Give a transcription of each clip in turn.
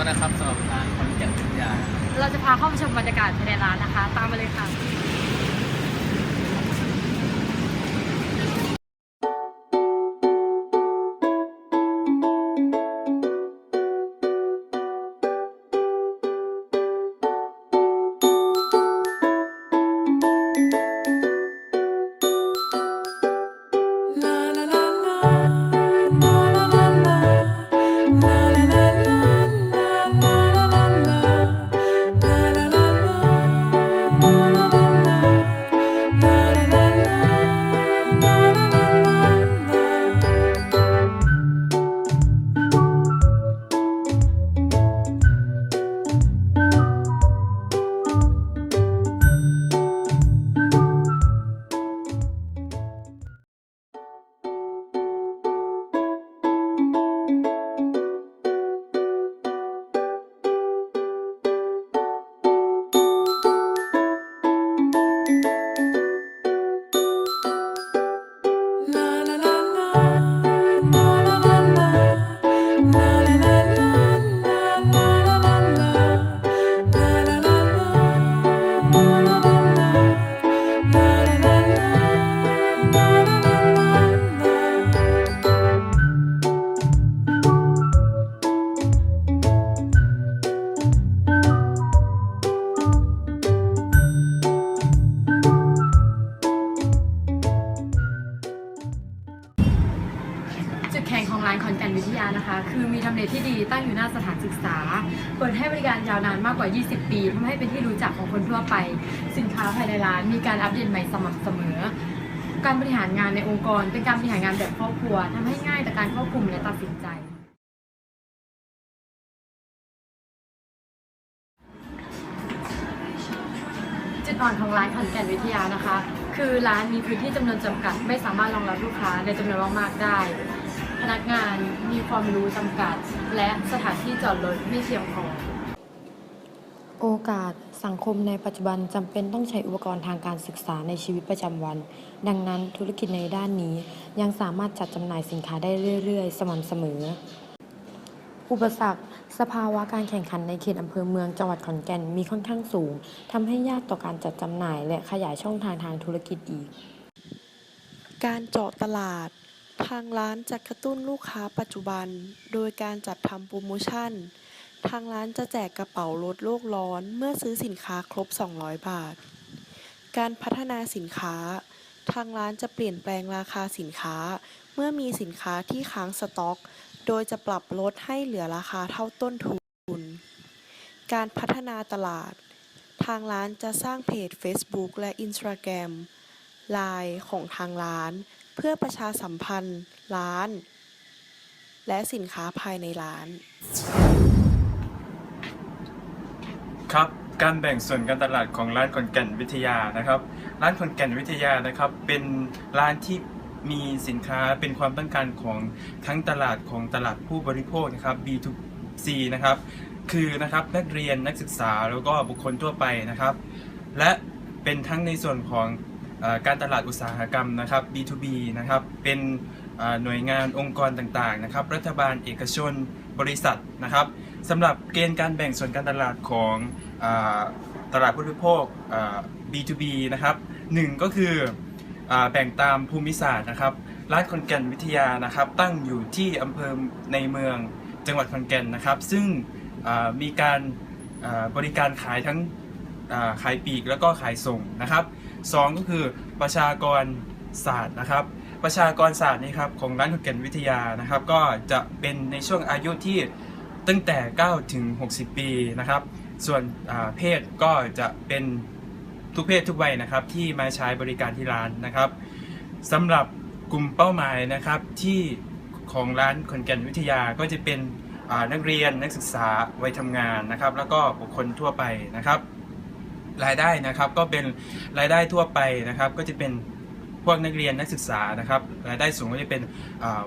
แล้วนะครับสำหรับร้านคอนแก่นวิทยา เราจะพาเข้าไปชมบรรยากาศภายในร้านนะคะ ตามมาเลยค่ะ ตั้งอยู่หน้าสถานศึกษา เปิดให้บริการยาวนานมากกว่า 20 ปีทำให้เป็นที่รู้จักของคนทั่วไป สินค้าภายในร้านมีการอัปเดตใหม่สม่ำเสมอ การบริหารงานในองค์กร เป็นการบริหารงานแบบครอบครัวทำให้ง่ายต่อการควบคุมและตัดสินใจจุดอ่อนของร้านขอนแก่นวิทยานะคะ คือร้านมีพื้นที่จำนวนจำกัด ไม่สามารถรองรับลูกค้าในจำนวนมากๆได้ พนักงานมีความรู้จำกัด และสถานที่จอดรถไม่เพียงพอ โอกาสสังคมในปัจจุบันจำเป็นต้องใช้อุปกรณ์ทางการศึกษาในชีวิตประจำวัน ดังนั้นธุรกิจในด้านนี้ยังสามารถจัดจำหน่ายสินค้าได้เรื่อย ๆ สม่ำเสมอ อุปสรรค สภาวะการแข่งขันในเขตอำเภอเมืองจังหวัดขอนแก่นมีค่อนข้างสูงทำให้ยากต่อการจัดจำหน่าย และขยายช่องทางทางธุรกิจอีก การเจาะตลาด ทางร้านจะกระตุ้นลูกค้าปัจจุบัน โดยการจัดทำโปรโมชั่น ทางร้านจะแจกกระเป๋าลดโลกร้อนเมื่อซื้อสินค้าครบ 200 บาท การพัฒนาสินค้า ทางร้านจะเปลี่ยนแปลงราคาสินค้า เมื่อมีสินค้าที่ค้างสต็อก โดยจะปรับลดให้เหลือราคาเท่าต้นทุน การพัฒนาตลาด ทางร้านจะสร้างเพจ Facebook และ Instagram ไลน์ของทางร้าน เพื่อประชาสัมพันธ์ ร้าน และสินค้าภายในร้าน ครับ การแบ่งส่วนการตลาดของร้านขอนแก่นวิทยานะครับ ร้านขอนแก่นวิทยานะครับ เป็นร้านที่มีสินค้าเป็นความต้องการของทั้งตลาดของตลาดผู้บริโภคนะครับ B2C นะครับ คือนะครับนักเรียนนักศึกษาแล้วก็บุคคลทั่วไปนะครับ และเป็นทั้งในส่วนของ การตลาดอุตสาหกรรมนะครับ B2B นะครับเป็นหน่วยงานองค์กรต่างๆนะครับ รัฐบาลเอกชนบริษัทนะครับสำหรับเกณฑ์การแบ่งส่วนการตลาดของอตลาดผู้บริโภค B2B นะครับหนึ่งก็คืออแบ่งตามภูมิศาสตร์นะครับร้านขอนแก่นวิทยานะครับ ตั้งอยู่ที่อำเภอในเมืองจังหวัดขอนแก่นนะครับ ซึ่งมีการบริการขายทั้งขายปลีกแล้วก็ขายส่งนะครับ สองก็คือประชากรศาสตร์นะครับ ประชากรศาสตร์นี่ครับของร้านขอนแก่นวิทยานะครับ ก็จะเป็นในช่วงอายุที่ตั้งแต่ 9 ถึง 60 ปีนะครับ ส่วนเพศก็จะเป็นทุกเพศทุกวัยนะครับที่มาใช้บริการที่ร้านนะครับสำหรับกลุ่มเป้าหมายนะครับที่ของร้านขอนแก่นวิทยาก็จะเป็นนักเรียนนักศึกษาวัยทำงานนะครับ แล้วก็บุคคลทั่วไปนะครับ รายได้นะครับ ก็เป็นรายได้ทั่วไปนะครับ ก็จะเป็นพวกนักเรียนนักศึกษานะครับรายได้สูงก็จะเป็น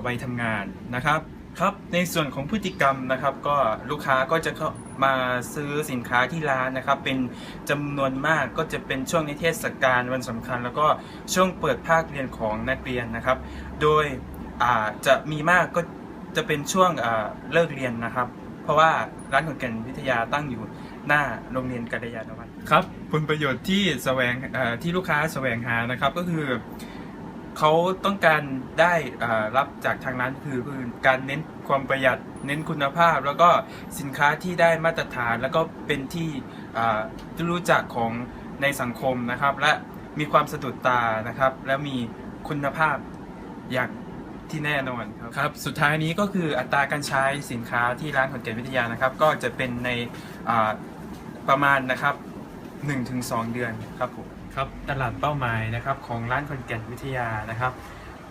วัยทำงานนะครับครับในส่วนของพฤติกรรมนะครับก็ลูกค้าก็จะเข้ามาซื้อสินค้าที่ร้านนะครับ เป็นจำนวนมากก็จะเป็นช่วงในเทศกาลวันสำคัญ แล้วก็ช่วงเปิดภาคเรียนของนักเรียนนะครับ โดยจะมีมากก็จะเป็นช่วงเลิกเรียนนะครับ เพราะว่าร้านขอนแก่นวิทยาตั้งอยู่หน้าโรงเรียนกัลยาณวั ครับผลประโยชน์ที่แสวงที่ลูกค้าแสวงหานะครับก็คือเขาต้องการได้รับจากทางร้านคือคือการเน้นความประหยัดเน้นคุณภาพ แล้วก็สินค้าที่ได้มาตรฐาน แล้วก็เป็นที่รู้จักของในสังคมนะครับ และมีความสะดุดตานะครับ และมีคุณภาพอย่างที่แน่นอนครับครับ สุดท้ายนี้ก็คืออัตราการใช้สินค้าที่ร้านขอนแก่นวิทยานะครับ ก็จะเป็นในประมาณนะครับ 1-2 เดือนครับผม ครับตลาดเป้าหมายนะครับของร้านขอนแก่นวิทยานะครับ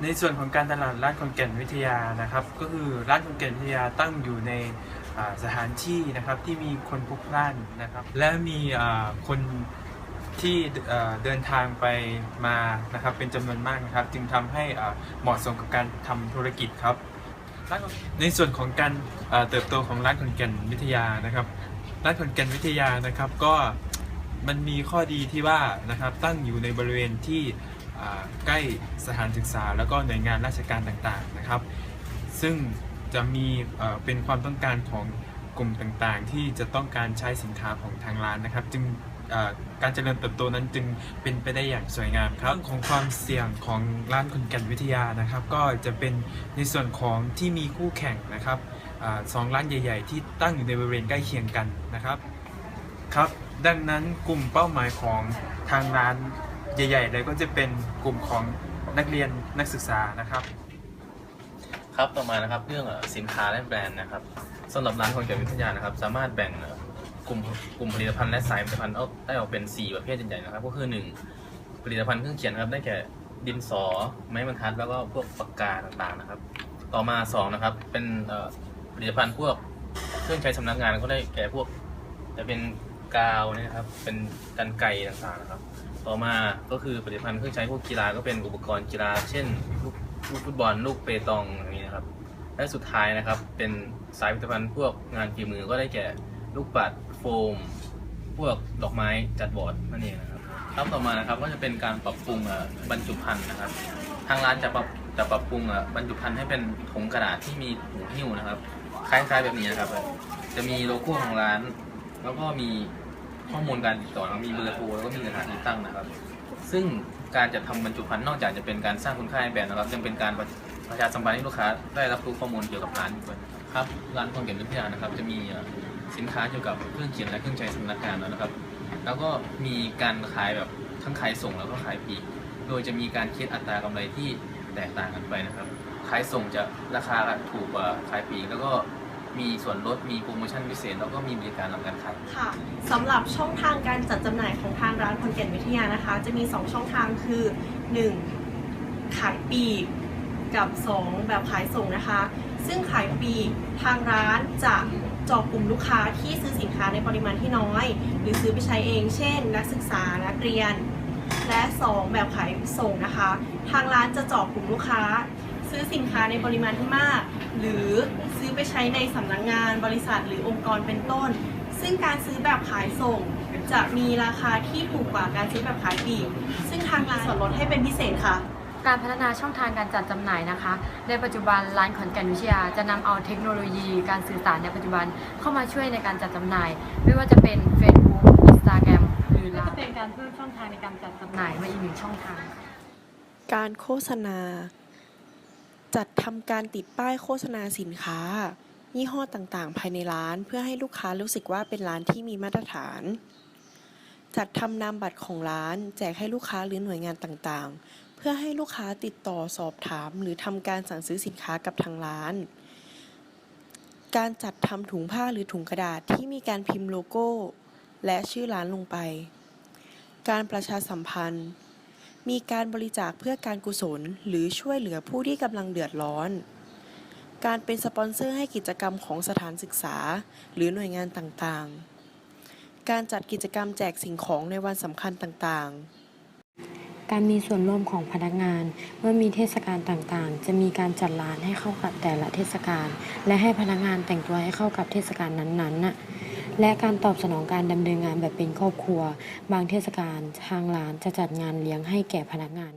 ในส่วนของการตลาดร้านขอนแก่นวิทยานะครับ ก็คือร้านขอนแก่นวิทยาตั้งอยู่ในอ่าสถานที่นะครับที่มีคนพลุกพล่านนะครับ และมีอ่าคนที่เอ่อเดินทางไปมานะครับเป็นจำนวนมากนะครับ จึงทำให้อ่าเหมาะสมกับการทำธุรกิจครับ ในส่วนของการเอ่อเติบโตของร้านขอนแก่นวิทยานะครับ ร้านขอนแก่นวิทยานะครับก็ มันมีข้อดีที่ว่านะครับตั้งอยู่ในบริเวณที่ใกล้สถานศึกษา แล้วก็หน่วยงานราชการต่างๆนะครับ ซึ่งจะมีเป็นความต้องการของกลุ่มต่างๆ ที่จะต้องการใช้สินค้าของทางร้านนะครับ จึงการเจริญเติบโตนั้นจึงเป็นไปได้อย่างสวยงามครับเรื่องของความเสี่ยงของร้านขนแก่นวิทยานะครับ ก็จะเป็นในส่วนของที่มีคู่แข่งนะครับอสองร้านใหญ่ ๆ ที่ตั้งอยู่ในบริเวณใกล้เคียงกันนะครับครับ ดังนั้นกลุ่มเป้าหมายของทางร้านใหญ่ๆเลยก็จะเป็นกลุ่มของนักเรียนนักศึกษานะครับ ครับต่อมานะครับเรื่องสินค้าและแบรนด์นะครับสำหรับร้านคนเกี่ยววิทยานะครับ สามารถแบ่งกลุ่มกลุ่มผลิตภัณฑ์และสายผลิตภัณฑ์เอาได้ออกเป็น 4 ประเภทใหญ่ๆนะครับ ก็คือ 1 ผลิตภัณฑ์เครื่องเขียนครับได้แก่ดินสอไม้บรรทัดแล้วก็พวกปากกาต่างๆนะครับ ต่อมา2นะครับเป็นผลิตภัณฑ์พวกเครื่องใช้สำนักงานก็ได้แก่พวก จะเป็น กาวเนะครับ เป็นกันไกรต่างๆนะครับ ต่อมาก็คือผลิตภัณฑ์เครื่องใช้พวกกีฬาก็เป็นอุปกรณ์กีฬา เช่นลูกลูกฟุตบอลลูกเปตองอย่างนี้นะครับ และสุดท้ายนะครับเป็นสายผลิตภัณฑ์พวกงานฝีมือก็ได้แก่ลูกปัดโฟม พวกดอกไม้จัดบอร์ดนั่นเองนะครับครับต่อมานะครับก็จะเป็นการปรับปรุงบรรจุภัณฑ์นะครับ ทางร้านจะปรับจะปรับปรุงบรรจุภัณฑ์ให้เป็นถุงกระดาษที่มีหูหิ้วนะครับ คล้ายๆแบบนี้นะครับ จะมีโลโก้ของร้าน แล้วก็มีข้อมูลการติดต่อแล้วมีเบอร์โทรแล้วก็มีสถานที่ตั้งนะครับ ซึ่งการจัดทำบรรจุภัณฑ์นอกจากจะเป็นการสร้างคุณค่าให้แบรนด์นะครับยังเป็นการประชาสัมพันธ์ให้ลูกค้าได้รับรู้ข้อมูลเกี่ยวกับร้านด้วยครับร้านของเก็บวิทยานะครับ จะมีสินค้าเกี่ยวกับเครื่องเขียนและเครื่องใช้สำนักงานนะครับ แล้วก็มีการขายแบบทั้งขายส่งแล้วก็ขายปลีกโดยจะมีการคิดอัตรากำไรที่แตกต่างกันไปนะครับ ขายส่งจะราคาถูกกว่าขายปลีกแล้วก็ มีส่วนลดมีโปรโมชั่นพิเศษ แล้วก็มีบริการหลังการขาย ค่ะสำหรับช่องทางการจัดจำหน่ายของทางร้านคนแก่นวิทยานะคะ จะมี 2 ช่องทางคือ 1. ขายปลีกกับ 2 แบบขายส่งนะคะ ซึ่งขายปลีกทางร้านจะเจาะกลุ่มลูกค้าที่ซื้อสินค้าในปริมาณที่น้อย หรือซื้อไปใช้เอง เช่น นักศึกษานักเรียน และ 2 แบบขายส่งนะคะ ทางร้านจะเจาะกลุ่มลูกค้า ซื้อสินค้าในปริมาณที่มาก หรือซ อไปใช้ในสำนักงงานบริษัทหรือองค์กรเป็นต้น ซึ่งการซื้อแบบขายส่ง จะมีราคาที่ถูกกว่าการซื้อแบบขายปลีกซึ่งทางร้านส่วนลดให้เป็นพิเศษค่ะ การพัฒนาช่องทางการจัดจำหน่ายนะคะ ในปัจจุบันร้านขอนแก่นวิทยาจะนำเอาเทคโนโลยีการสื่อสารในปัจจุบันเข้ามาช่วยในการจัดจำหน่าย ไม่ว่าจะเป็น Facebook Instagram หรือจะเป็นการเพิ่มช่องทางในการจัดจำหน่ายมาอีกหนึ่งช่องทาง การโฆษณา จัดทำการติดป้ายโฆษณาสินค้า ยี่ห้อต่างๆ ภายในร้าน เพื่อให้ลูกค้ารู้สึกว่าเป็นร้านที่มีมาตรฐาน จัดทำนามบัตรของร้าน แจกให้ลูกค้าหรือหน่วยงานต่างๆ เพื่อให้ลูกค้าติดต่อสอบถาม หรือทำการสั่งซื้อสินค้ากับทางร้าน การจัดทำถุงผ้าหรือถุงกระดาษที่มีการพิมพ์โลโก้ และชื่อร้านลงไป การประชาสัมพันธ์ มีการบริจาคเพื่อการกุศล หรือช่วยเหลือผู้ที่กำลังเดือดร้อน การเป็นสปอนเซอร์ให้กิจกรรมของสถานศึกษา หรือหน่วยงานต่างๆ การจัดกิจกรรมแจกสิ่งของในวันสำคัญต่างๆการมีส่วนร่วมของพนักงาน เมื่อมีเทศกาลต่างๆ จะมีการจัดร้านให้เข้ากับแต่ละเทศกาลและให้พนักงานแต่งตัวให้เข้ากับเทศกาลนั้นๆน่ะ และการตอบสนองการดำเนินงานแบบเป็นครอบครัว บางเทศกาลทางร้านจะจัดงานเลี้ยงให้แก่พนักงาน